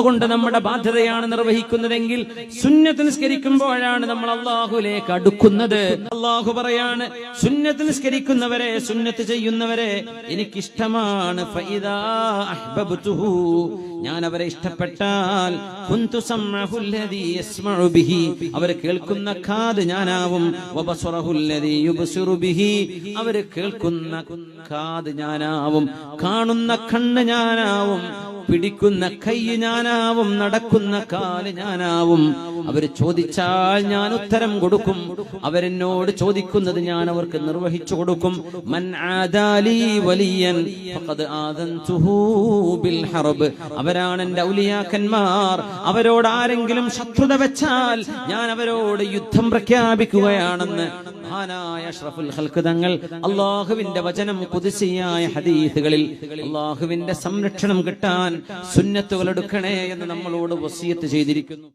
കൊണ്ട് നമ്മുടെ ബാധ്യതയാണ് നിർവഹിക്കുന്നതെങ്കിൽ സുന്നത്ത് നിസ്കരിക്കുമ്പോഴാണ് നമ്മൾ അള്ളാഹുലേക്ക് അടുക്കുന്നത്. അള്ളാഹു പറയാണ് സുന്നത്ത് നിസ്കരിക്കുന്നവരെ സുന്നത്ത് ചെയ്യുന്നവരെ എനിക്കിഷ്ടമാണ്. ഞാൻ അവരെ ഇഷ്ടപ്പെട്ടാൽ അവർ കേൾക്കുന്ന കാത് ഞാനാവും. അവർ കേൾക്കുന്ന കാത് ഞാനാവും. കാണുന്ന കണ്ണ് ഞാനാവും. പിടിക്കുന്ന കൈ ഞാനാവും നടക്കുന്ന കാൽ ഞാനാവും. അവർ ചോദിച്ചാൽ ഞാൻ ഉത്തരം കൊടുക്കും. അവരെന്നോട് ചോദിക്കുന്നത് ഞാൻ അവർക്ക് നിർവഹിച്ചു കൊടുക്കും. അവരാണ് എന്റെ ഔലിയാക്കന്മാർ. അവരോട് ആരെങ്കിലും ശത്രുത വെച്ചാൽ ഞാൻ അവരോട് യുദ്ധം പ്രഖ്യാപിക്കുകയാണെന്ന് മഹാനായ അഷ്റഫുൽ ഹൽക്ക് തങ്ങൾ അള്ളാഹുവിന്റെ വചനം കുതിസിയായ ഹദീസുകളിൽ അള്ളാഹുവിന്റെ സംരക്ഷണം കിട്ടാൻ സുന്നത്തുകൾ എടുക്കണേ എന്ന് നമ്മളോട് വസീയത്ത് ചെയ്തിരിക്കുന്നു.